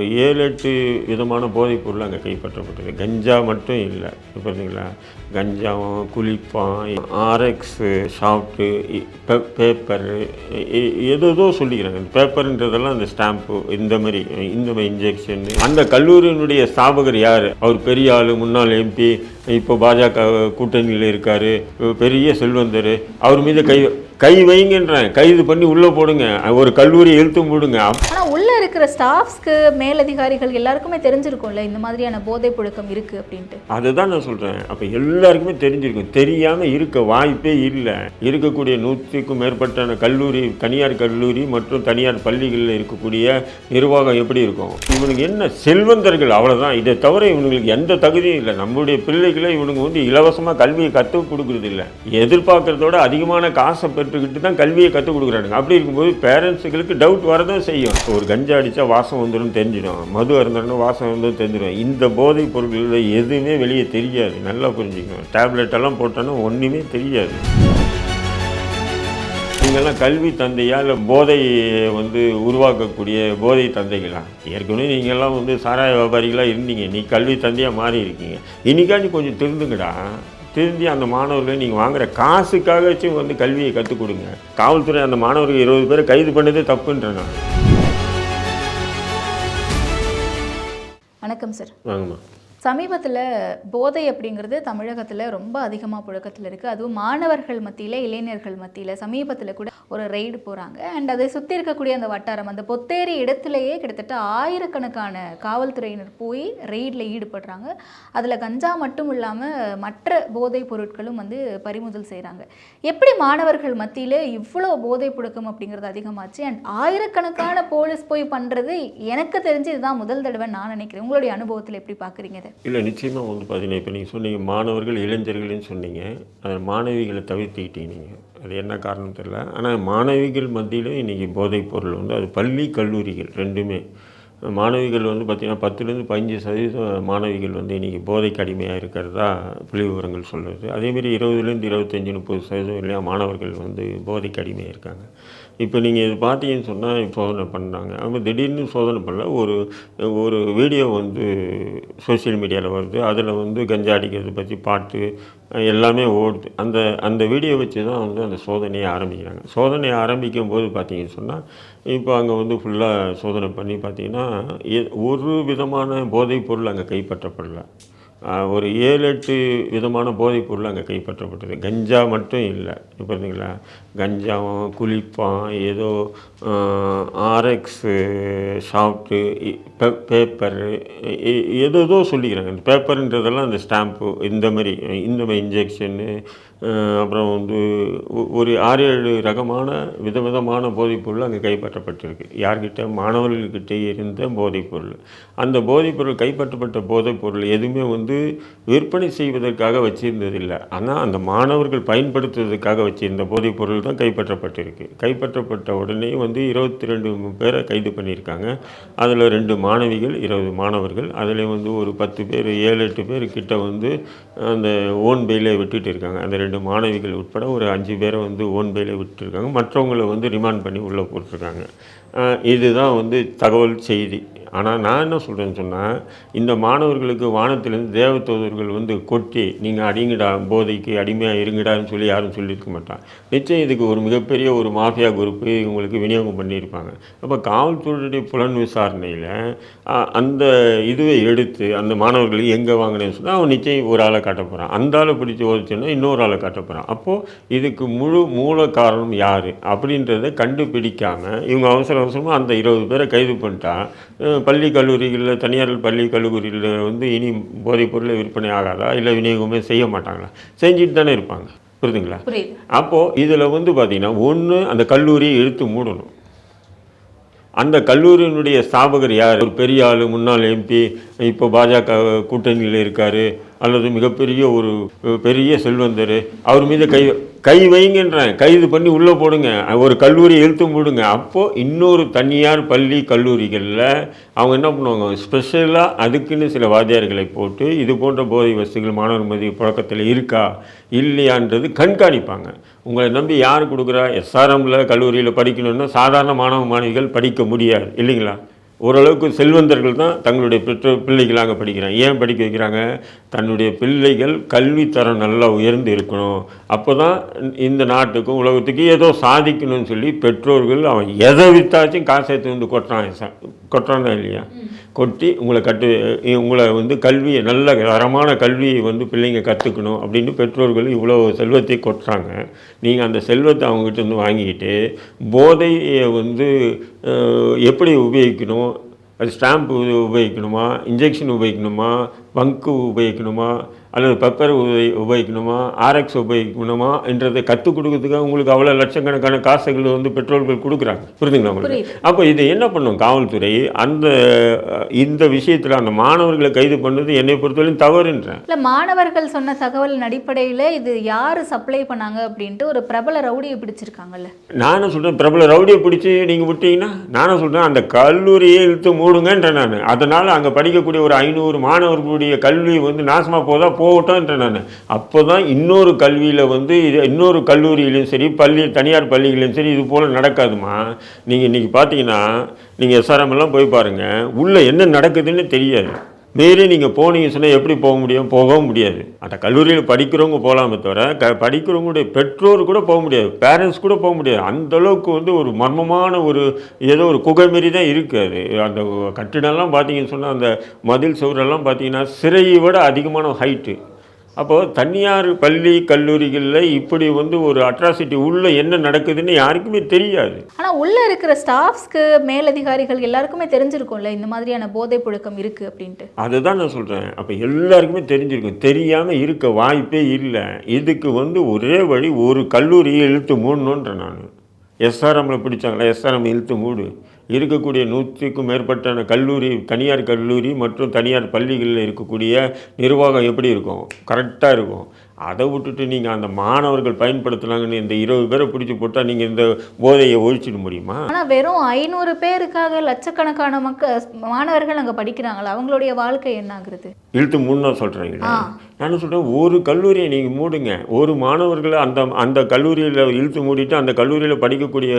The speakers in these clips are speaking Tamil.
ஒரு ஏழு எட்டு விதமான போதைப் பொருள் அங்கே கைப்பற்றப்பட்டது. கஞ்சா மட்டும் இல்லை. பார்த்தீங்களா? கஞ்சாவும் குளிப்பான் ஆர்எக்ஸு ஷாப்ட்டு பேப்பரு ஏதோ சொல்லிக்கிறாங்க. பேப்பர்ன்றதெல்லாம் அந்த ஸ்டாம்ப்பு இந்த மாதிரி இந்த மாதிரி இன்ஜெக்ஷன் அந்த கல்லூரியினுடைய ஸ்தாபகர் யார்? அவர் பெரிய ஆள் முன்னாள் எம்பி இப்போ பாஜக கூட்டணியில் இருக்கார். பெரிய செல்வந்தர். அவர் மீது கை கை வைங்கன்றேன். கைது பண்ணி உள்ளே போடுங்க. ஒரு கல்லூரி இழுத்தும் போடுங்க. ஆனா உள்ள இருக்கிற ஸ்டாஃப்ஸ்க்கு மேலதிகாரிகள் எல்லாருக்குமே தெரிஞ்சிருக்கும்ல இந்த மாதிரியான போதை புழக்கம் இருக்கு அப்படின்ட்டு. அதுதான் நான் சொல்கிறேன் அப்போ எல்லாருக்குமே தெரிஞ்சிருக்கும். தெரியாமல் இருக்க வாய்ப்பே இல்லை. இருக்கக்கூடிய நூற்றுக்கும் மேற்பட்ட கல்லூரி தனியார் கல்லூரி மற்றும் தனியார் பள்ளிகளில் இருக்கக்கூடிய நிர்வாகம் எப்படி இருக்கும்? இவனுக்கு என்ன செல்வந்தர்கள்? அவ்வளோதான் இதை தவிர இவனுங்களுக்கு எந்த தகுதியும் இல்லை. நம்மளுடைய பிள்ளைகளை இவனுங்க வந்து இலவசமாக கல்வியை கற்றுக் கொடுக்குறது இல்லை எதிர்பார்க்கறதோட அதிகமான காசை கற்றுக்கிட்டு தான் கல்வியை கற்றுக் கொடுக்குறாங்க அப்படி இருக்கும்போது பேரண்ட்ஸுகளுக்கு டவுட் வரதான் செய்யும். இப்போ ஒரு கஞ்சா அடித்தா வாசம் வந்துடும் தெரிஞ்சிடும். மது அருந்தோம்னா வாசம் வந்துடும் தெரிஞ்சிடும். இந்த போதைப் பொருட்களில் எதுவுமே வெளியே தெரியாது. நல்லா புரிஞ்சுக்கணும். டேப்லெட் எல்லாம் போட்டோன்னா ஒன்றுமே தெரியாது. நீங்கள்லாம் கல்வி தந்தையா இல்லை போதை வந்து உருவாக்கக்கூடிய போதை தந்தைகளா? ஏற்கனவே நீங்கள்லாம் வந்து சாராய வியாபாரிகளாக இருந்தீங்க. நீ கல்வி தந்தையாக மாறி இருக்கீங்க இன்றைக்காச்சும் கொஞ்சம் திருந்துங்கடா. திருந்தி அந்த மாணவர்களை நீங்கள் வாங்குற காசுக்காகச்சும் வந்து கல்வியை கற்றுக் கொடுங்க. காவல்துறை அந்த மாணவர்கள் இருபது பேரை கைது பண்ணதே தப்புன்றேன் நான். வணக்கம் சார் வாங்கம்மா. சமீபத்தில் போதை அப்படிங்கிறது தமிழகத்தில் ரொம்ப அதிகமாக புழக்கத்தில் இருக்குது அதுவும் மாணவர்கள் மத்தியில் இளைஞர்கள் மத்தியில் சமீபத்தில் கூட ஒரு ரெய்டு போகிறாங்க அண்ட் அதை சுற்றி இருக்கக்கூடிய அந்த வட்டாரம் அந்த பொத்தேரி இடத்துலையே கிட்டத்தட்ட ஆயிரக்கணக்கான காவல்துறையினர் போய் ரெய்டில் ஈடுபடுறாங்க. அதில் கஞ்சா மட்டும் இல்லாமல் மற்ற போதைப் பொருட்களும் வந்து பறிமுதல் செய்கிறாங்க எப்படி மாணவர்கள் மத்தியில் இவ்வளோ போதை புழக்கம் அப்படிங்கிறது அதிகமாச்சு? அண்ட் ஆயிரக்கணக்கான போலீஸ் போய் பண்ணுறது எனக்கு தெரிஞ்சு இதுதான் முதல் தடவை நான் நினைக்கிறேன். உங்களுடைய அனுபவத்தில் எப்படி பார்க்குறீங்க இதை? இல்லை நிச்சயமாக வந்து பார்த்தீங்கன்னா இப்போ நீங்கள் சொன்னீங்க மாணவர்கள் இளைஞர்கள்னு சொன்னீங்க. அதில் மாணவிகளை தவிர்த்துக்கிட்டீங்க நீங்கள் அது என்ன காரணம் தெரியல. ஆனால் மாணவிகள் மத்தியிலும் இன்றைக்கி போதைப் பொருள் வந்து அது பள்ளி கல்லூரிகள் ரெண்டுமே. மாணவிகள் வந்து பார்த்திங்கன்னா பத்துலேருந்து பதினஞ்சு சதவீதம் மாணவிகள் வந்து இன்றைக்கி போதைக்கு அடிமையாக இருக்கிறதா புள்ளி விவரங்கள் சொல்லுது அதேமாரி இருபதுலேருந்து இருபத்தஞ்சி முப்பது சதவீதம் இல்லையா மாணவர்கள் வந்து போதைக்கு அடிமையாக இருக்காங்க. இப்போ நீங்கள் இது பார்த்தீங்கன்னு சொன்னால் சோதனை பண்ணாங்க அவங்க திடீர்னு சோதனை பண்ணல ஒரு ஒரு வீடியோ வந்து சோஷியல் மீடியாவில் வருது. அதில் வந்து கஞ்சா அடிக்கிறத பற்றி பாட்டு எல்லாமே ஓடுது. அந்த அந்த வீடியோ வச்சு தான் வந்து அந்த சோதனையை ஆரம்பிக்கிறாங்க. சோதனையை ஆரம்பிக்கும் போது பார்த்தீங்கன்னு சொன்னால் இப்போ அங்கே வந்து ஃபுல்லாக சோதனை பண்ணி பார்த்தீங்கன்னா எ- ஒரு விதமான போதைப் பொருள் அங்கே கைப்பற்றப்படல. ஒரு ஏழு எட்டு விதமான போதைப் பொருள் அங்கே கைப்பற்றப்பட்டது. கஞ்சா மட்டும் இல்லை. இப்போ பார்த்தீங்களா கஞ்சாவும் குளிப்பான் ஏதோ ஆர்எக்ஸு ஷாப்ட்டு பேப்பரு ஏதோ சொல்லிக்கிறாங்க. இந்த பேப்பருன்றதெல்லாம் அந்த ஸ்டாம்ப்பு இந்த மாதிரி இந்த மாதிரி இன்ஜெக்ஷன்னு அப்புறம் வந்து ஒரு ஆறு ஏழு ரகமான விதவிதமான போதைப்பொருள் அங்கே கைப்பற்றப்பட்டிருக்கு. யார்கிட்ட? மாணவர்கள்கிட்ட இருந்த போதைப் பொருள் அந்த போதைப்பொருள் கைப்பற்றப்பட்ட போதைப் பொருள் எதுவுமே வந்து விற்பனை செய்வதற்காக வச்சிருந்ததில்லை. ஆனால் அந்த மாணவர்கள் பயன்படுத்துவதற்காக வச்சிருந்த போதைப் பொருள் தான் கைப்பற்றப்பட்டிருக்கு. கைப்பற்றப்பட்ட உடனே வந்து இருபத்தி ரெண்டு பேரை கைது பண்ணியிருக்காங்க. அதில் ரெண்டு மாணவிகள் இருபது மாணவர்கள். அதில் வந்து ஒரு பத்து பேர் ஏழு எட்டு பேர் கிட்ட வந்து அந்த ஓன் பெயிலே விட்டுட்டு இருக்காங்க. அந்த ரெண்டு ரெண்டு மாணவிகள் உட்பட ஒரு அஞ்சு பேரை வந்து ஓன் பெயிலே விட்டுருக்காங்க. மற்றவங்களை வந்து ரிமாண்ட் பண்ணி உள்ளே போட்டிருக்காங்க. இதுதான் வந்து தகவல் செய்தி. ஆனால் நான் என்ன சொல்கிறேன்னு சொன்னால் இந்த மாணவர்களுக்கு வானத்திலேருந்து தேவதூதர்கள் வந்து கொட்டி நீங்கள் அடிங்கடா போதைக்கு அடிமையாக இருங்கடான்னு சொல்லி யாரும் சொல்லியிருக்க மாட்டான் நிச்சயம் இதுக்கு ஒரு மிகப்பெரிய ஒரு மாஃபியா குரூப்பு இவங்களுக்கு விநியோகம் பண்ணியிருப்பாங்க. அப்போ காவல்துறையுடைய புலன் விசாரணையில் அந்த இதுவை எடுத்து அந்த மாணவர்களுக்கு எங்கே வாங்கினேன்னு சொன்னால் அவன் நிச்சயம் ஒரு ஆளை காட்ட போகிறான். அந்த ஆளை பிடிச்சி ஓதிச்சுன்னா இன்னொரு ஆளை காட்ட போகிறான். அப்போது இதுக்கு முழு மூல காரணம் யார் அப்படின்றத கண்டுபிடிக்காமல் இவங்க அவசர அவசரமாக அந்த இருபது பேரை கைது பண்ணிட்டா பள்ளி கல்லூரிகளில் தனியார் பள்ளி கல்லூரிகளில் வந்து இனி போதைப் பொருள் விற்பனை ஆகாதா? இல்லை விநியோகமே செய்ய மாட்டாங்களா? செஞ்சுட்டு தானே இருப்பாங்க. புரியுதுங்களா? புரியுது. அப்போது இதில் வந்து பார்த்திங்கன்னா ஒன்று அந்த கல்லூரியை இழுத்து மூடணும். அந்த கல்லூரியினுடைய ஸ்தாபகர் யார்? ஒரு பெரிய ஆள் முன்னாள் எம்பி இப்போ பாஜக கூட்டணியில் இருக்கார். அல்லது மிகப்பெரிய ஒரு பெரிய செல்வந்தர் அவர் மீது கை கை வைங்கன்றேன். கைது பண்ணி உள்ளே போடுங்க. ஒரு கல்லூரி இழுத்தும் போடுங்க. அப்போது இன்னொரு தனியார் பள்ளி கல்லூரிகளில் அவங்க என்ன பண்ணுவாங்க? ஸ்பெஷலாக அதுக்குன்னு சில வாத்தியார்களை போட்டு இது போன்ற போதை வசதிகள் மாணவர் மதி புழக்கத்தில் இருக்கா? இல்லையான்றது கண்காணிப்பாங்க. உங்களை நம்பி யார் கொடுக்குறா? எஸ்ஆர்எம்மில் கல்லூரியில் படிக்கணும்னா சாதாரண மாணவ மாணவிகள் படிக்க முடியாது. இல்லைங்களா? ஓரளவுக்கு செல்வந்தர்கள் தான் தங்களுடைய பெற்றோர் பிள்ளைகள் அங்கே படிக்கிறாங்க. ஏன் படிக்க வைக்கிறாங்க? தன்னுடைய பிள்ளைகள் கல்வி தரம் நல்லா உயர்ந்து இருக்கணும். அப்போ தான் இந்த நாட்டுக்கும் உலகத்துக்கும் ஏதோ சாதிக்கணும்னு சொல்லி பெற்றோர்கள் அவன் எதை வித்தாச்சும் காசை எடுத்து வந்து கொட்டுறான். கொட்டுறானா இல்லையா? கொட்டி உங்களை கட்டு உங்களை வந்து கல்வியை நல்ல தரமான கல்வியை வந்து பிள்ளைங்க கற்றுக்கணும் அப்படின்னு பெற்றோர்கள் இவ்வளோ செல்வத்தை கொட்டுறாங்க. நீங்கள் அந்த செல்வத்தை அவங்ககிட்ட இருந்து வாங்கிக்கிட்டு போதையை வந்து எப்படி உபயோகிக்கணும்? அது ஸ்டாம்ப் உபயோகிக்கணுமா? இன்ஜெக்ஷன் உபயோகிக்கணுமா? பங்கு உபயோகிக்கணுமா? அல்லது பெப்பர் உபயோகி உபயோகிக்கணுமா? ஆர்எக்ஸ் உபயோகிக்கணுமா? என்றதை கற்றுக் கொடுக்கறதுக்காக உங்களுக்கு அவ்வளோ லட்சக்கணக்கான காசுகள் வந்து பெற்றோர்கள் கொடுக்குறாங்க. புரியுதுங்களா உங்களுக்கு. அப்போ இது என்ன பண்ணும் காவல்துறை அந்த இந்த விஷயத்தில் அந்த மாணவர்களை கைது பண்ணது என்னை பொறுத்தவரையும் தவறுன்றேன். இல்ல மாணவர்கள் சொன்ன தகவலின் அடிப்படையில இது யாரு சப்ளை பண்ணாங்க அப்படின்ட்டு ஒரு பிரபல ரவுடியை பிடிச்சிருக்காங்கல்ல. நானும் சொல்கிறேன் பிரபல ரவுடியை பிடிச்சி நீங்கள் விட்டீங்கன்னா நானும் சொல்கிறேன் அந்த கல்லூரியை இழுத்து மூடுங்கன்றேன் நான். அதனால் அங்கே படிக்கக்கூடிய ஒரு ஐநூறு மாணவர்களுடைய கல்வி வந்து நாசமாக போதா போகட்டும்ன்றேன் நான். அப்போ தான் இன்னொரு கல்வியில் வந்து இது இன்னொரு கல்லூரியிலையும் சரி பள்ளி தனியார் பள்ளிகளையும் சரி இது போல் நடக்காதுமா? நீங்கள் இன்றைக்கி பார்த்தீங்கன்னா நீங்கள் எஸ்ஆர்எம் எல்லாம் போய் பாருங்கள் உள்ளே என்ன நடக்குதுன்னு தெரியாது. மீறி நீங்கள் போனீங்கன்னு சொன்னால் எப்படி போக முடியும்? போகவும் முடியாது. அந்த கல்லூரியில் படிக்கிறவங்க போகலாமே தவிர க படிக்கிறவங்களுடைய பெற்றோர் கூட போக முடியாது. பேரண்ட்ஸ் கூட போக முடியாது. அந்தளவுக்கு வந்து ஒரு மர்மமான ஒரு ஏதோ ஒரு குகை மாரி தான் இருக்குது அது. அந்த கட்டிடம்லாம் பார்த்தீங்கன்னு சொன்னால் அந்த மதில் சுவரெல்லாம் பார்த்தீங்கன்னா சிறையை விட அதிகமான ஹைட்டு அப்போது தனியார் பள்ளி கல்லூரிகளில் இப்படி வந்து ஒரு அட்ராசிட்டி உள்ளே என்ன நடக்குதுன்னு யாருக்குமே தெரியாது. ஆனா உள்ள இருக்கிற ஸ்டாஃப்ஸ்க்கு மேலதிகாரிகள் எல்லாருக்குமே தெரிஞ்சிருக்கும்ல இந்த மாதிரியான போதை புழக்கம் இருக்கு அப்படின்ட்டு. அதுதான் நான் சொல்கிறேன் அப்போ எல்லாருக்குமே தெரிஞ்சிருக்கும். தெரியாமல் இருக்க வாய்ப்பே இல்லை. இதுக்கு வந்து ஒரே வழி ஒரு கல்லூரியை இழுத்து மூடணுன்றேன் நான். எஸ்ஆர்எம்ல பிடிச்சாங்களா? எஸ்ஆர்எம் இழுத்து மூடு. இருக்கக்கூடிய நூற்றுக்கும் மேற்பட்ட கல்லூரி தனியார் கல்லூரி மற்றும் தனியார் பள்ளிகளில் இருக்கக்கூடிய நிர்வாகம் எப்படி இருக்கும்? கரெக்டாக இருக்கும். அதை விட்டுட்டு நீங்கள் அந்த மாணவர்கள் பயன்படுத்துனாங்கன்னு இந்த இருபது பேரை பிடிச்சி போட்டால் நீங்கள் இந்த போதையை ஒழிச்சிட முடியுமா? ஆனா வெறும் ஐநூறு பேருக்காக லட்சக்கணக்கான மக்கள் மாணவர்கள் அங்க படிக்கிறாங்களா? அவங்களுடைய வாழ்க்கை என்ன ஆகுறது? இழுத்து மூணுனா சொல்கிறீங்களா ஆ. நான் சொல்கிறேன் ஒரு கல்லூரியை நீங்கள் மூடுங்க. ஒரு மாணவர்களை அந்த அந்த கல்லூரியில் இழுத்து மூடிட்டு அந்த கல்லூரியில் படிக்கக்கூடிய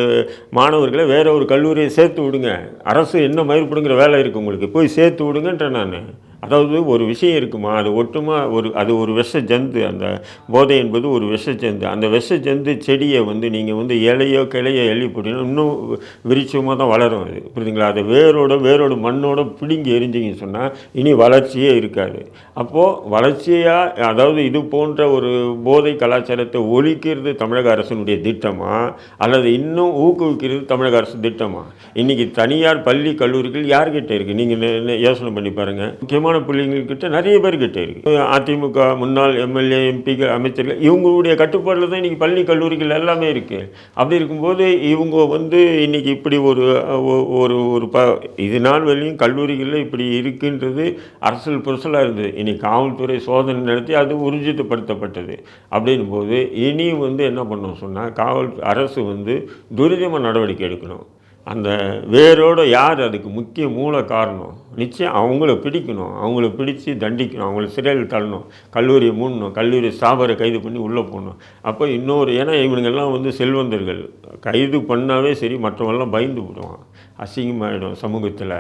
மாணவர்களை வேற ஒரு கல்லூரியை சேர்த்து விடுங்க. அரசு என்ன மயிர்படுங்கிற வேலை இருக்குது உங்களுக்கு? போய் சேர்த்து விடுங்கன்றேன் நான். அதாவது ஒரு விஷயம் இருக்குமா? அது ஒட்டுமா ஒரு அது ஒரு விஷ ஜந்து. அந்த போதை என்பது ஒரு விஷ ஜந்து. அந்த விஷ ஜந்து செடியை வந்து நீங்கள் வந்து இலையோ கிளையோ எள்ளி போட்டீங்கன்னா இன்னும் விரிச்சமாக தான் வளரும் அது. புரியுதுங்களா? அதை வேரோட வேரோட மண்ணோட பிடுங்கி எரிஞ்சிங்கன்னு சொன்னால் இனி வளர்ச்சியே இருக்காது. அப்போது வளர்ச்சியாக அதாவது இது போன்ற ஒரு போதை கலாச்சாரத்தை ஒழிக்கிறது தமிழக அரசினுடைய திட்டமா? அல்லது இன்னும் ஊக்குவிக்கிறது தமிழக அரசு திட்டமா? இன்றைக்கி தனியார் பள்ளி கல்லூரிகள் யார்கிட்ட இருக்குது நீங்கள் யோசனை பண்ணி பாருங்கள் முக்கியமான பிள்ளைங்கள்கிட்ட நிறைய பேர்கிட்ட இருக்குது அதிமுக முன்னாள் எம்எல்ஏ எம்பிகள் அமைச்சர்கள் இவங்களுடைய கட்டுப்பாடில் தான் இன்றைக்கி பள்ளி கல்லூரிகள் எல்லாமே இருக்குது அப்படி இருக்கும்போது இவங்க வந்து இன்றைக்கி இப்படி ஒரு ஒரு ஒரு ப இது நாள் வரையும் கல்லூரிகளில் இப்படி இருக்குன்றது அரசியல் புரசலாக இருந்தது. இனி காவல்துறை சோதனை நடத்தி அது உறுதிப்படுத்தப்பட்டது. அப்படின்னும் போது இனியும் வந்து என்ன பண்ணணும் சொன்னால் காவல் அரசு வந்து துரிதமாக நடவடிக்கை எடுக்கணும். அந்த வேரோட யார் அதுக்கு முக்கிய மூல காரணம்? நிச்சயம் அவங்கள பிடிக்கணும். அவங்கள பிடிச்சு தண்டிக்கணும். அவங்கள சிறையில் தள்ளணும். கல்லூரியை மூடணும். கல்லூரி ஸ்தாபரை கைது பண்ணி உள்ளே போடணும். அப்போ இன்னொரு ஏன்னா இவனுங்கெல்லாம் வந்து செல்வந்தர்கள். கைது பண்ணாவே சரி மற்றவங்கள்லாம் பயந்து விடுவான் அசிங்கமாயிடும் சமூகத்தில்.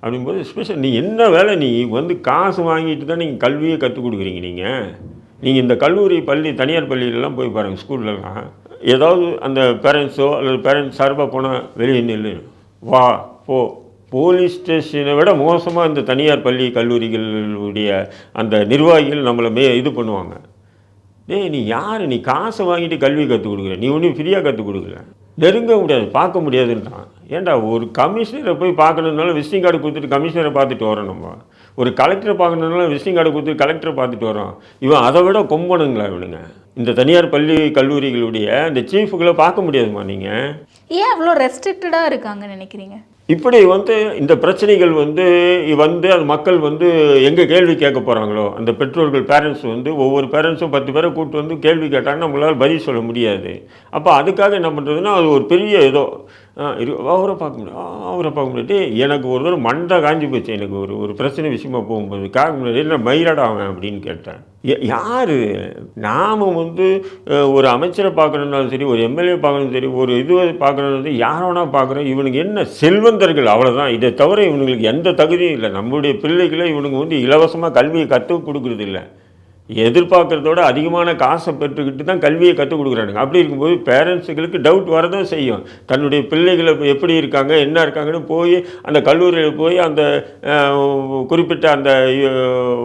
அப்படிங்கும்போது ஸ்பெஷல் நீ என்ன வேலை நீ வந்து காசு வாங்கிட்டு தான் நீங்கள் கல்வியை கற்றுக் கொடுக்குறீங்க நீங்கள் நீங்கள் இந்த கல்லூரி பள்ளி தனியார் பள்ளியிலலாம் போய் பாருங்கள் ஸ்கூல்லலாம். ஏதாவது அந்த பேரண்ட்ஸோ அல்லது பேரண்ட்ஸ் சார்பாக போனால் வெளியே நில்லு. வா போ. போலீஸ் ஸ்டேஷனை விட மோசமாக இந்த தனியார் பள்ளி கல்லூரிகளுடைய அந்த நிர்வாகிகள் நம்மளை மே இது பண்ணுவாங்க. டேய் நீ யார்? நீ காசை வாங்கிட்டு கல்வி கற்றுக் கொடுக்குற. நீ ஒன்றும் ஃப்ரீயாக கற்றுக் கொடுக்கல. நெருங்க முடியாது பார்க்க முடியாதுன்றான். ஏன்டா ஒரு கமிஷனரை போய் பார்க்கணுன்னாலும் விசிட்டிங் கார்டு கொடுத்துட்டு கமிஷனரை பார்த்துட்டு வரோம் நம்ம ஒரு கலெக்டரை பார்க்கணுன்னாலும் விசிட்டிங் கார்டு கொடுத்துட்டு கலெக்டரை பார்த்துட்டு வரோம் இவன் அதை விட கொம்பனுங்களா இவனுங்க? இந்த தனியார் பள்ளி கல்லூரிகளுடைய இந்த சீஃபுகளை பார்க்க முடியாதுமா நீங்கள் ஏன் அவ்வளோ ரெஸ்ட்ரிக்டடாக இருக்காங்கன்னு நினைக்கிறீங்க? இப்படி வந்து இந்த பிரச்சனைகள் வந்து வந்து அது மக்கள் வந்து எங்கே கேள்வி கேட்க போகிறாங்களோ அந்த பெற்றோர்கள் பேரண்ட்ஸ் வந்து ஒவ்வொரு பேரண்ட்ஸும் பத்து பேரை கூப்பிட்டு வந்து கேள்வி கேட்டாங்கன்னா நம்மளால் பதில் சொல்ல முடியாது. அப்போ அதுக்காக என்ன பண்ணுறதுன்னா அது ஒரு பெரிய ஏதோ அவரை பார்க்க முடியும். அவரை பார்க்க முடியாது எனக்கு ஒரு தடவை மண்டை காஞ்சி போச்சு. எனக்கு ஒரு ஒரு பிரச்சனை விஷயமா போகும்போது காக்க முடியாது என்ன மயிலடா அவன்? அப்படின்னு கேட்டேன். யார்? நாம் வந்து ஒரு அமைச்சரை பார்க்கணுன்னாலும் சரி ஒரு எம்எல்ஏ பார்க்கணும் சரி ஒரு இது பார்க்கணும் சரி யாரை வேணால் பார்க்குறோம் இவனுக்கு என்ன செல்வந்தர்கள்? அவ்வளோதான் இதை தவிர இவனுங்களுக்கு எந்த தகுதியும் இல்லை. நம்மளுடைய பிள்ளைகளை இவனுக்கு வந்து இலவசமாக கல்வியை கற்றுக் கொடுக்குறது இல்லை எதிர்பார்க்கறதோட அதிகமான காசை பெற்றுக்கிட்டு தான் கல்வியை கற்றுக் கொடுக்குறானுங்க. அப்படி இருக்கும்போது பேரண்ட்ஸுகளுக்கு டவுட் வரதான் செய்யும். தன்னுடைய பிள்ளைகளை எப்படி இருக்காங்க என்ன இருக்காங்கன்னு போய் அந்த கல்லூரியில் போய் அந்த குறிப்பிட்ட அந்த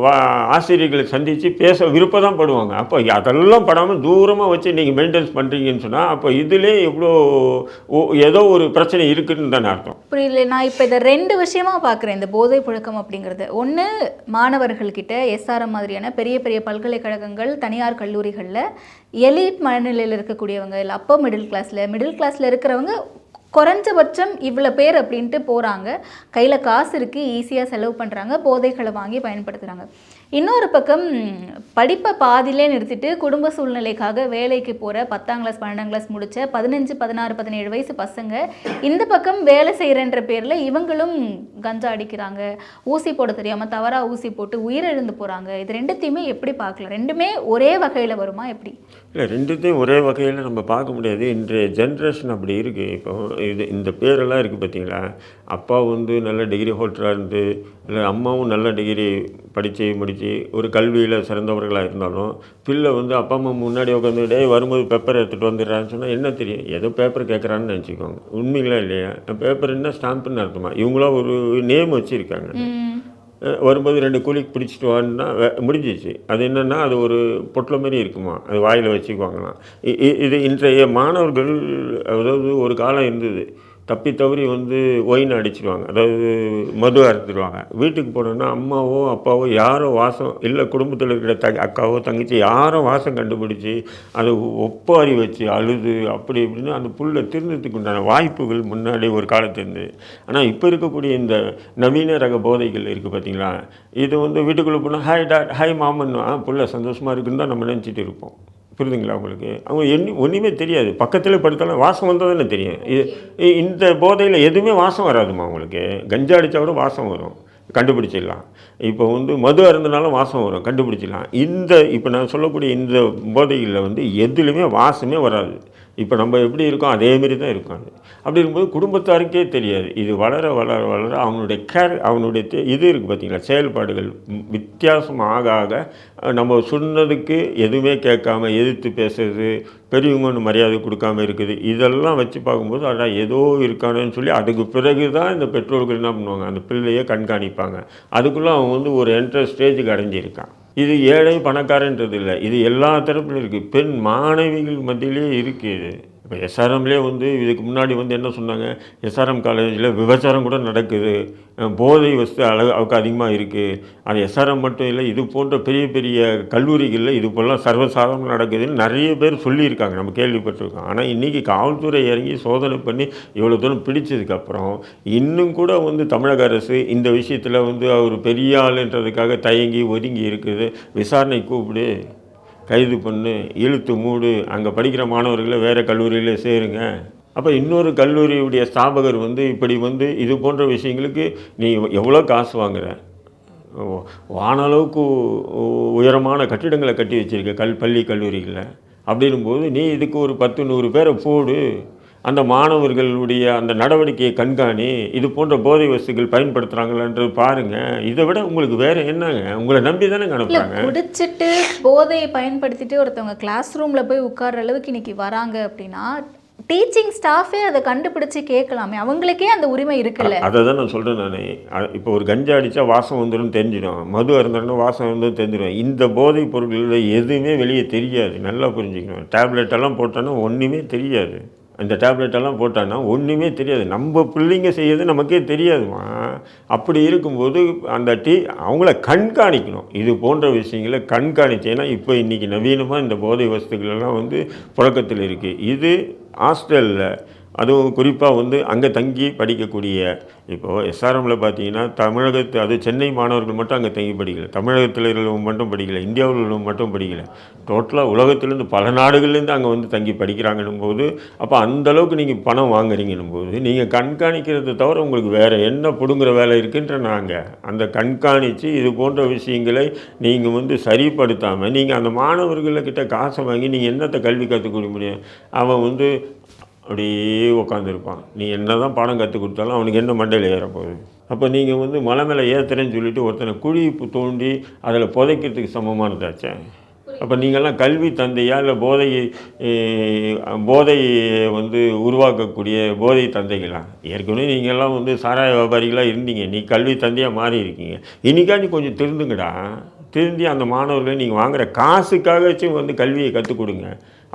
வா- ஆசிரியர்களை சந்தித்து பேச விருப்பம் தான் படுவாங்க. அப்போ அதெல்லாம் படாமல் தூரமாக வச்சு நீங்கள் மெயின்டைன்ஸ் பண்ணுறீங்கன்னு சொன்னால் அப்போ இதிலே எவ்வளோ ஓ- ஏதோ ஒரு பிரச்சனை இருக்குதுன்னு தானே அர்த்தம். புரியல நான் இப்போ இதை ரெண்டு விஷயமா பார்க்குறேன் இந்த போதை புழக்கம் அப்படிங்கிறது. ஒன்று மாணவர்கள்கிட்ட எஸ்ஆர்எம் மாதிரியான பெரிய பெரிய பல்கலைக்கழகங்கள் தனியார் கல்லூரிகளில் எலிட் மனநிலையில் இருக்கக்கூடியவங்க இல்லை அப்போ மிடில் கிளாஸில் மிடில் கிளாஸில் இருக்கிறவங்க குறைஞ்சபட்சம் இவ்வளோ பேர் அப்படின்ட்டு போகிறாங்க கையில் காசு இருக்குது ஈஸியாக செலவு பண்ணுறாங்க போதைகளை வாங்கி பயன்படுத்துகிறாங்க இன்னொரு பக்கம் படிப்பை பாதியிலே நிறுத்திட்டு குடும்ப சூழ்நிலைக்காக வேலைக்கு போகிற பத்தாம் கிளாஸ் பன்னெண்டாம் கிளாஸ் முடிச்ச பதினஞ்சு பதினாறு பதினேழு வயசு பசங்க இந்த பக்கம் வேலை செய்கிறன்ற பேரில் இவங்களும் கஞ்சா அடிக்கிறாங்க. ஊசி போட தெரியாமல் தவறாக ஊசி போட்டு உயிரிழந்து போகிறாங்க இது ரெண்டுத்தையுமே எப்படி பார்க்கலாம்? ரெண்டுமே ஒரே வகையில் வருமா எப்படி? இல்லை ரெண்டுத்தையும் ஒரே வகையில் நம்ம பார்க்க முடியாது. இன்றைய ஜென்ரேஷன் அப்படி இருக்குது இப்போ இது இந்த பேரெல்லாம் இருக்குது பார்த்தீங்களா? அப்பா வந்து நல்ல டிகிரி ஹோல்டராக இருந்து இல்லை அம்மாவும் நல்ல டிகிரி படித்து முடித்து ஒரு கல்வியில் சிறந்தவர்களாக இருந்தாலும் பிள்ளை வந்து அப்பா அம்மா முன்னாடி உட்காந்து டேய் வரும்போது பேப்பர் எடுத்துகிட்டு வந்துடுறான்னு சொன்னால் என்ன தெரியும்? ஏதோ பேப்பர் கேட்குறான்னு நினச்சிக்கோங்க. உண்மைங்களா இல்லையா? பேப்பர் என்ன ஸ்டாம்ப்னு அர்த்தமா? இவங்களாம் ஒரு நேம் வச்சுருக்காங்க. வரும்போது ரெண்டு கூலிக்கு பிடிச்சிட்டு வான்னா முடிஞ்சிச்சு. அது என்னென்னா அது ஒரு பொட்டல மாதிரி இருக்குமா? அது வாயில் வச்சுக்குவாங்களாம் இ- இ- இது இன்றைய மாணவர்கள் அதாவது ஒரு காலம் இருந்தது. தப்பி தவறி வந்து ஒயின் அடிச்சிடுவாங்க அதாவது மது அறுத்துடுவாங்க வீட்டுக்கு போனோன்னா அம்மாவோ அப்பாவோ யாரோ வாசம் இல்லை குடும்பத்தில் இருக்கிற த அக்காவோ தங்கச்சி யாரோ வாசம் கண்டுபிடிச்சி அதை ஒப்பாரி வச்சு அழுது அப்படி இப்படின்னு அந்த புல்லை திருந்ததுக்கு உண்டான வாய்ப்புகள் முன்னாடி ஒரு காலத்து இருந்து. ஆனால் இப்போ இருக்கக்கூடிய இந்த நவீன ரக போதைகள் இருக்குது பார்த்தீங்களா இது வந்து வீட்டுக்குள்ளே போனால் ஹாய் டாட் ஹாய் மாமன் புள்ள சந்தோஷமாக இருக்குன்னு தான் நம்ம நினச்சிட்டு இருப்போம். புரியுதுங்களா உங்களுக்கு? அவங்க எண்ணி ஒன்றுமே தெரியாது. பக்கத்தில் படுத்தாலும் வாசம் வந்தால் தானே தெரியும் இது இந்த போதையில் எதுவுமே வாசம் வராதுமா உங்களுக்கு. கஞ்சா அடித்தா கூட வாசம் வரும். கண்டுபிடிச்சிடலாம். இப்போ வந்து மது அருந்தினாலும் வாசம் வரும். கண்டுபிடிச்சிடலாம். இந்த இப்போ நான் சொல்லக்கூடிய இந்த போதைகளில் வந்து எதுலேயுமே வாசமே வராது. இப்போ நம்ம எப்படி இருக்கோம்? அதேமாரி தான் இருக்கும் அது அப்படி இருக்கும்போது குடும்பத்தாருக்கே தெரியாது. இது வளர வளர வளர அவனுடைய கேர் அவனுடைய இது இருக்குது பார்த்தீங்களா? செயல்பாடுகள் வித்தியாசம் ஆக ஆக நம்ம சொன்னதுக்கு எதுவுமே கேட்காம எதிர்த்து பேசுறது பெரியவங்கன்னு மரியாதை கொடுக்காம இருக்குது இதெல்லாம் வச்சு பார்க்கும்போது அதான் ஏதோ இருக்கானேன்னு சொல்லி அதுக்கு பிறகு தான் இந்த பெற்றோர்கள் என்ன பண்ணுவாங்க? அந்த பிள்ளையை கண்காணிப்பாங்க. அதுக்குள்ளே அவன் வந்து ஒரு என்ட்ரஸ் ஸ்டேஜுக்கு அடைஞ்சிருக்கான் இது ஏழை பணக்காரன்றது இல்லை. இது எல்லா தரப்புலையும் இருக்குது பெண் மாணவிகள் மத்தியிலே இருக்குது இது. இப்போ எஸ்ஆர்எம்லேயே வந்து இதுக்கு முன்னாடி வந்து என்ன சொன்னாங்க? எஸ்ஆர்எம் காலேஜில் விபச்சாரம் கூட நடக்குது. போதை வசதி அளவு அவுக்கு அதிகமாக இருக்குது அது எஸ்ஆர்எம் மட்டும் இல்லை இது போன்ற பெரிய பெரிய கல்லூரிகளில் இது போலாம் சர்வசாதாரணம் நடக்குதுன்னு நிறைய பேர் சொல்லியிருக்காங்க. நம்ம கேள்விப்பட்டிருக்கோம். ஆனால் இன்றைக்கி காவல்துறை இறங்கி சோதனை பண்ணி இவ்வளோ தூரம் பிடிச்சதுக்கப்புறம் இன்னும் கூட வந்து தமிழக அரசு இந்த விஷயத்தில் வந்து அவர் பெரிய ஆளுன்றதுக்காக தயங்கி ஒதுங்கி இருக்குது. விசாரணை கூப்பிடு. கைது பண்ணு இழுத்து மூடு அங்கே படிக்கிற மாணவர்களை வேறு கல்லூரியில் சேருங்க. அப்போ இன்னொரு கல்லூரியுடைய ஸ்தாபகர் வந்து இப்படி வந்து இது போன்ற விஷயங்களுக்கு நீ எவ்வளோ காசு வாங்குற? வானளவுக்கு உ- உயரமான கட்டிடங்களை கட்டி வச்சிருக்க கல் பள்ளி கல்லூரிகளில். அப்படின்னும்போது நீ இதுக்கு ஒரு பத்து நூறு பேரை போடு. அந்த மாணவர்களுடைய அந்த நடவடிக்கையை கண்காணி இது போன்ற போதை வஸ்துகள் பயன்படுத்துகிறாங்களான்றது பாருங்க. இதை விட உங்களுக்கு வேற என்னங்க? உங்களை நம்பி தானே அனுப்புகிறாங்க குடிச்சிட்டு போதையை பயன்படுத்திட்டு ஒருத்தவங்க கிளாஸ் ரூம்ல போய் உட்கார்ற அளவுக்கு இன்னைக்கு வராங்க அப்படின்னா டீச்சிங் ஸ்டாஃபே அதை கண்டுபிடிச்சு கேட்கலாமே. அவங்களுக்கே அந்த உரிமை இருக்குல்ல. அதை தான் நான் சொல்கிறேன் நான். இப்போ ஒரு கஞ்சா அடித்தா வாசம் வந்துடும் தெரிஞ்சிடும். மது அருந்தோம்னா வாசம் வந்து தெரிஞ்சிடும். இந்த போதைப் பொருட்களில் எதுவுமே வெளியே தெரியாது. நல்லா புரிஞ்சுக்கணும். டேப்லெட் எல்லாம் போட்டோன்னா ஒன்றுமே தெரியாது. அந்த டேப்லெட் எல்லாம் போட்டான்னா ஒன்றுமே தெரியாது. நம்ம பிள்ளைங்க செய்யறது நமக்கே தெரியாதுமா அப்படி இருக்கும்போது அந்த டீ அவங்கள கண்காணிக்கணும். இது போன்ற விஷயங்களை கண்காணிச்சேன்னா இப்போ இன்றைக்கி நவீனமாக இந்த போதை வசதிகளெல்லாம் வந்து புழக்கத்தில் இருக்குது இது ஹாஸ்டலில் அதுவும் குறிப்பாக வந்து அங்கே தங்கி படிக்கக்கூடிய இப்போது எஸ்ஆர்எம்மில் பார்த்தீங்கன்னா தமிழகத்து அது சென்னை மாணவர்கள் மட்டும் அங்கே தங்கி படிக்கல. தமிழகத்தில் உள்ளவங்க மட்டும் படிக்கலை. இந்தியாவில் உள்ளவங்க மட்டும் படிக்கலை. டோட்டலாக உலகத்துலேருந்து பல நாடுகள்லேருந்து அங்கே வந்து தங்கி படிக்கிறாங்கன்னும் போது அப்போ அந்த அளவுக்கு நீங்கள் பணம் வாங்குறீங்கன்னும் போது நீங்கள் கண்காணிக்கிறதை தவிர உங்களுக்கு வேறு என்ன பிடுங்குற வேலை இருக்குன்ற நாங்கள் அந்த கண்காணித்து இது போன்ற விஷயங்களை நீங்கள் வந்து சரிப்படுத்தாமல் நீங்கள் அந்த மாணவர்கள்கிட்ட காசை வாங்கி நீங்கள் என்னத்தை கல்வி கற்றுக் கொடுக்க முடியும்? அவன் வந்து அப்படியே உட்காந்துருப்பான் நீ என்ன தான் பாடம் கற்றுக் கொடுத்தாலும் அவனுக்கு என்ன மண்டையில் ஏறப்போகுது? அப்போ நீங்கள் வந்து மலை மேலே ஏற்றுறேன்னு சொல்லிட்டு ஒருத்தனை குழி தோண்டி அதில் புதைக்கிறதுக்கு சமமானதாச்சே? அப்போ நீங்கள்லாம் கல்வி தந்தையா இல்லை போதை போதையை வந்து உருவாக்கக்கூடிய போதை தந்தைகளா? ஏற்கனவே நீங்கள்லாம் வந்து சாராய வியாபாரிகளாக இருந்தீங்க. நீ கல்வி தந்தையாக மாறி இருக்கீங்க. இன்னைக்காண்டி கொஞ்சம் திருந்துங்கடா. திருந்தி அந்த மாணவர்களை நீங்கள் வாங்குற காசுக்காகச்சும் வந்து கல்வியை கற்றுக் கொடுங்க.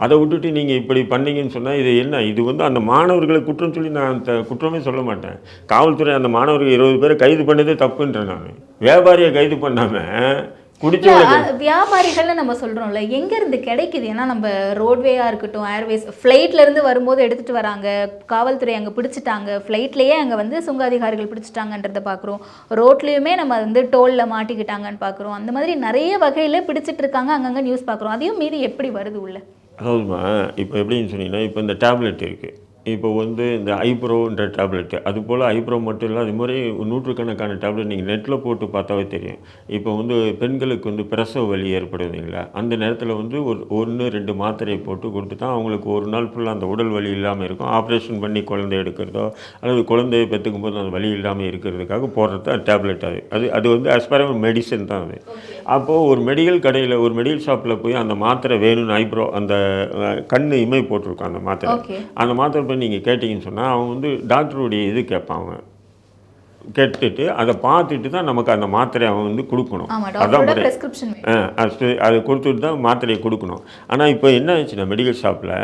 அதை விட்டுட்டு நீங்கள் இப்படி பண்ணீங்கன்னு சொன்னால் இது என்ன? இது வந்து அந்த மாணவர்களை குற்றம் சொல்லி நான் அந்த குற்றமே சொல்ல மாட்டேன். காவல்துறை அந்த மாணவர்கள் இருபது பேரை கைது பண்ணதே தப்புன்றேன் நான். வியாபாரியை கைது பண்ணாமல் குடிச்சவங்களை வியாபாரிகள்னு நம்ம சொல்றோம்ல எங்க இருந்து கிடைக்குது? ஏன்னா நம்ம ரோட்வேயா இருக்கட்டும் ஏர்வேஸ் ஃப்ளைட்ல இருந்து வரும்போது எடுத்துட்டு வராங்க. காவல்துறை அங்க பிடிச்சிட்டாங்க. ஃப்ளைட்லயே அங்க வந்து சுங்க அதிகாரிகள் பிடிச்சிட்டாங்கன்றத பாக்குறோம். ரோட்லயுமே நம்ம வந்து டோல்ல மாட்டிக்கிட்டாங்கன்னு பாக்குறோம். அந்த மாதிரி நிறைய வகையில பிடிச்சிட்டு இருக்காங்க அங்கங்க நியூஸ் பாக்குறோம். அதையும் மீறி எப்படி வருது உள்ள? அதாவதுமா இப்போ எப்படின்னு சொன்னீங்கன்னா இப்போ இந்த டேப்லெட் இருக்குது இப்போ வந்து இந்த ஐப்ரோன்ற டேப்லெட்டு அது போல் ஐப்ரோ மட்டும் இல்லை அது மாதிரி நூற்றுக்கணக்கான டேப்லெட் நீங்கள் நெட்டில் போட்டு பார்த்தாவே தெரியும். இப்போ வந்து பெண்களுக்கு வந்து பிரசவ வலி ஏற்படுதுங்களா அந்த நேரத்தில் வந்து ஒரு ஒன்று ரெண்டு மாத்திரையை போட்டு கொடுத்துட்டா அவங்களுக்கு ஒரு நாள் ஃபுல்லாக அந்த உடல் வலி இல்லாமல் இருக்கும். ஆப்ரேஷன் பண்ணி குழந்தை எடுக்கிறதோ அல்லது குழந்தையை பெற்றுக்கும் போது அந்த வலி இல்லாமல் இருக்கிறதுக்காக போடுறது தான் டேப்லெட் அது. அது அது வந்து as மெடிசன் தான் அது. அப்போது ஒரு மெடிக்கல் கடையில் ஒரு மெடிக்கல் ஷாப்பில் போய் அந்த மாத்திரை வேணும்னு ஐப்ரோ அந்த கண்ணு இமை போட்டிருக்கான் அந்த மாத்திரை. அந்த மாத்திரை போய் நீங்கள் கேட்டிங்கன்னு சொன்னால் அவன் வந்து டாக்டருடைய இது கேட்பான் அவன் கேட்டுட்டு அதை பார்த்துட்டு தான் நமக்கு அந்த மாத்திரையை அவன் வந்து கொடுக்கணும். அதான் அதை கொடுத்துட்டு தான் மாத்திரையை கொடுக்கணும். ஆனால் இப்போ என்ன ஆச்சுன்னா மெடிக்கல் ஷாப்பில்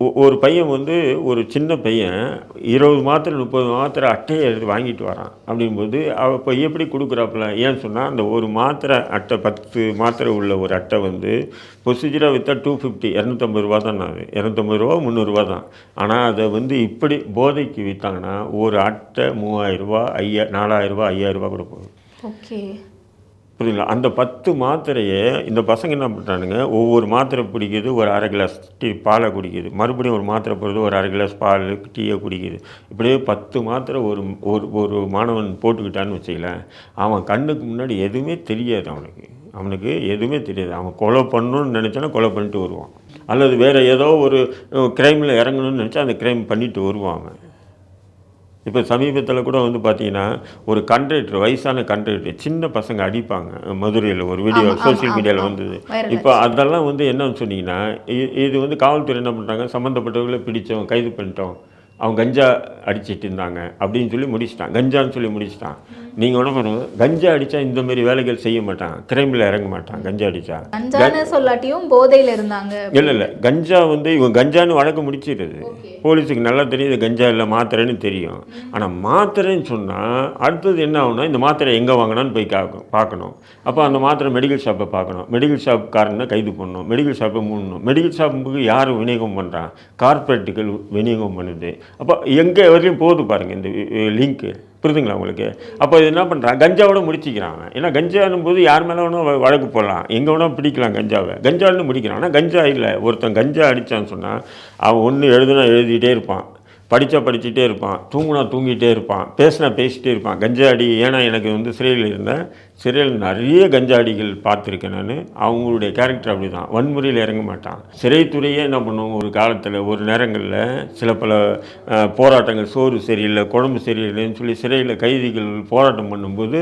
ஒரு பையன் வந்து ஒரு சின்ன பையன் இருபது மாத்திரை முப்பது மாத்திரை அட்டையை எடுத்து வாங்கிட்டு வரான். அப்படிங்கும்போது அவள் இப்போ எப்படி கொடுக்குறாப்புல? ஏன்னு சொன்னால் அந்த ஒரு மாத்திரை அட்டை பத்து மாத்திரை உள்ள ஒரு அட்டை வந்து ப்ரொசீஜராக விற்றா டூ ஃபிஃப்டி இரநூத்தம்பது ரூபா தான் அது. இரநூத்தம்பது ரூபா முந்நூறுரூவா தான். ஆனால் அதை வந்து இப்படி போதைக்கு விற்றாங்கன்னா ஒரு அட்டை மூவாயிரரூபா ஐயா நாலாயிரம் ஐயாயிரரூபா கொடுப்போம் கூட போகும் ஓகே. புரியுங்களா அந்த பத்து மாத்திரையை இந்த பசங்க என்ன பண்ணுறானுங்க ஒவ்வொரு மாத்திரை பிடிக்குது ஒரு அரை கிளாஸ் டீ பாலை குடிக்குது. மறுபடியும் ஒரு மாத்திரை போடுறது ஒரு அரை கிளாஸ் பால் டீயை குடிக்குது. இப்படியே பத்து மாத்திரை ஒரு ஒரு ஒரு மாணவன் போட்டுக்கிட்டான்னு வச்சுக்கலேன். அவன் கண்ணுக்கு முன்னாடி எதுவுமே தெரியாது அவனுக்கு. அவனுக்கு எதுவுமே தெரியாது. அவன் கொலை பண்ணணும்னு நினச்சானா கொலை பண்ணிட்டு வருவான். அல்லது வேறு ஏதோ ஒரு க்ரைமில் இறங்கணும்னு நினச்சா அந்த க்ரைம் பண்ணிட்டு வருவான் அவன். இப்போ சமீபத்தில் கூட வந்து பார்த்தீங்கன்னா ஒரு கண்ட்ரக்டர் வயசான கண்ட்ரக்டர் சின்ன பசங்க அடிப்பாங்க. மதுரையில் ஒரு வீடியோ ஆமா, மீடியாவில். வந்தது. இப்போ அதெல்லாம் வந்து என்னன்னு சொன்னீங்கன்னா இது வந்து காவல்துறை என்ன பண்ணுறாங்க சம்மந்தப்பட்டவர்களை பிடிச்சோம் கைது பண்ணிட்டோம். அவன் கஞ்சா அடிச்சிட்டு இருந்தாங்க அப்படின்னு சொல்லி முடிச்சிட்டான். கஞ்சான்னு சொல்லி முடிச்சிட்டான். நீங்கள் என்ன பண்ணுங்க. கஞ்சா அடித்தா இந்த மாதிரி வேலைகள் செய்ய மாட்டான் கிரைமில் இறங்க மாட்டான் கஞ்சா அடித்தா கஞ்சான்னு சொல்லாட்டியும் போதையில இருந்தாங்க. இல்லை இல்லை. கஞ்சா வந்து இவன் கஞ்சான்னு வழக்கு முடிச்சிடுது போலீஸுக்கு நல்லா தெரியுது கஞ்சா இல்லை மாத்திரைன்னு தெரியும். ஆனால் மாத்திரைன்னு சொன்னால் அடுத்தது என்ன ஆகும்னா இந்த மாத்திரை எங்கே வாங்கினான்னு போய் காக்கும் பார்க்கணும். அப்போ அந்த மாத்திரை மெடிக்கல் ஷாப்பை பார்க்கணும். மெடிக்கல் ஷாப்காரனை கைது பண்ணணும். மெடிக்கல் ஷாப்பை மூடணும். மெடிக்கல் ஷாப்புக்கு யார் விநியோகம் பண்ணுறான் கார்ப்பரேட்டுகள் விநியோகம் பண்ணுது. அப்போ எங்கே வரையும் போகுது பாருங்கள் இந்த லிங்க்கு புரியுதுங்களா உங்களுக்கு? அப்போ இது என்ன பண்ணுறான் கஞ்சாவோட முடிச்சிக்கிறான் ஏன்னா கஞ்சானும் போது யார் மேலே வேணும் வ- வழக்கு போடலாம். எங்கே வேணால் பிடிக்கலாம் கஞ்சாவை. கஞ்சான்னு முடிக்கிறான். ஆனால் கஞ்சா இல்லை. ஒருத்தன் கஞ்சா அடித்தான்னு சொன்னால் அவன் ஒன்று எழுதுனா எழுதிட்டே இருப்பான். படித்தா படிச்சுட்டே இருப்பான் தூங்குனா தூங்கிட்டே இருப்பான் பேசினா பேசிகிட்டே இருப்பான். கஞ்சாடி ஏன்னா எனக்கு வந்து சிறையில் இருந்தேன் சிறையில் நிறைய கஞ்சாடிகள் பார்த்துருக்கேன் நான். அவங்களுடைய கேரக்டர் அப்படி தான் வன்முறையில் இறங்க மாட்டான். சிறைத்துறையே என்ன பண்ணுவோம்? ஒரு காலத்தில் ஒரு நேரங்களில் சில பல போராட்டங்கள் சோறு சரியில்லை குழம்பு சரியில்லைன்னு சொல்லி சிறையில் கைதிகள் போராட்டம் பண்ணும்போது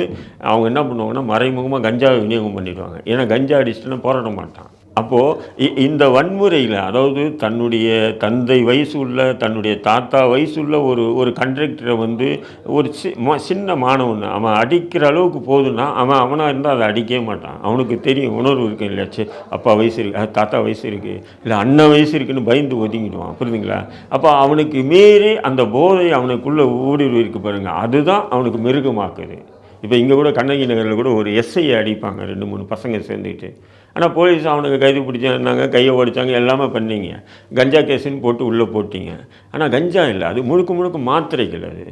அவங்க என்ன பண்ணுவாங்கன்னா மறைமுகமாக கஞ்சாவை விநியோகம் பண்ணிடுவாங்க. ஏன்னா கஞ்சா அடிச்சுட்டுனா போராட மாட்டான். அப்போது இந்த வன்முறையில் அதாவது தன்னுடைய தந்தை வயசு உள்ள தன்னுடைய தாத்தா வயசு உள்ள ஒரு ஒரு கண்டக்டரை வந்து ஒரு சி சின்ன மாணவன் அவன் அடிக்கிற அளவுக்கு போதுன்னா அவன் அவனாக இருந்தால் அதை அடிக்கவே மாட்டான். அவனுக்கு தெரியும் உணர்வு இருக்கு இல்லையா? அப்பா வயசு இருக்கு தாத்தா வயசு இருக்குது இல்லை அண்ணன் வயசு இருக்குன்னு பயந்து ஒதுங்கிடுவான் புரியுதுங்களா? அப்போ அவனுக்கு மீறி அந்த போதை அவனுக்குள்ளே ஊடுருவி இருக்கு பாருங்கள் அதுதான் அவனுக்கு மிருகமாக்குது. இப்போ இங்கே கூட கண்ணகி நகரில் கூட ஒரு எஸ்ஐயை அடிப்பாங்க ரெண்டு மூணு பசங்க சேர்ந்துக்கிட்டு ஆனால் போலீஸ் அவனுக்கு கைது பிடிச்சிருந்தாங்க கையை உடைச்சாங்க எல்லாமே பண்ணீங்க. கஞ்சா கேஸுன்னு போட்டு உள்ளே போட்டிங்க. ஆனால் கஞ்சா இல்லை. அது முழுக்க முழுக்க மாத்திரைகள் அது.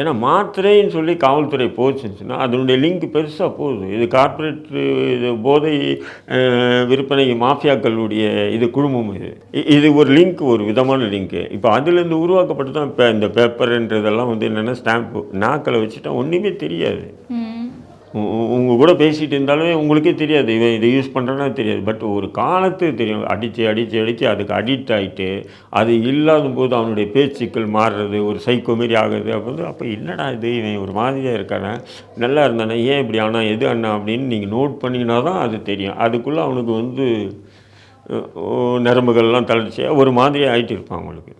ஏன்னா மாத்திரைன்னு சொல்லி காவல்துறை போச்சுன்னா அதனுடைய லிங்க் பெருசாக போகுது. இது கார்ப்பரேட் இது போதை விற்பனை மாஃபியாக்களுடைய இது குழுமம் இது. இது ஒரு லிங்க் ஒரு விதமான லிங்க்கு இப்போ அதுலேருந்து உருவாக்கப்பட்டு தான் இப்போ இந்த பேப்பர்ன்றதெல்லாம் வந்து என்னென்னா ஸ்டாம்ப்பு நாக்களை வச்சுட்டா ஒன்றுமே தெரியாது. உங்கள் கூட பேசிகிட்டு இருந்தாலுமே உங்களுக்கே தெரியாது. இவன் இதை யூஸ் பண்ணுறேன்னா தெரியாது. பட் ஒரு காலத்து தெரியும். அடித்து அடித்து அடித்து அதுக்கு அடிக்ட் ஆகிட்டு அது இல்லாத போது அவனுடைய பேச்சுக்கள் மாறுறது ஒரு சைக்கோ மாரி ஆகுது அப்போ அப்போ என்னடா இது? இவன் ஒரு மாதிரியாக இருக்கானே? நல்லா இருந்தானே? ஏன் இப்படி ஆனால் எது அண்ணா? அப்படின்னு நீங்கள் நோட் பண்ணிங்கன்னா தான் அது தெரியும். அதுக்குள்ளே அவனுக்கு வந்து நரம்புகள்லாம் தளர்ச்சியாக ஒரு மாதிரி ஆகிட்டு இருப்பான் அவங்களுக்கு.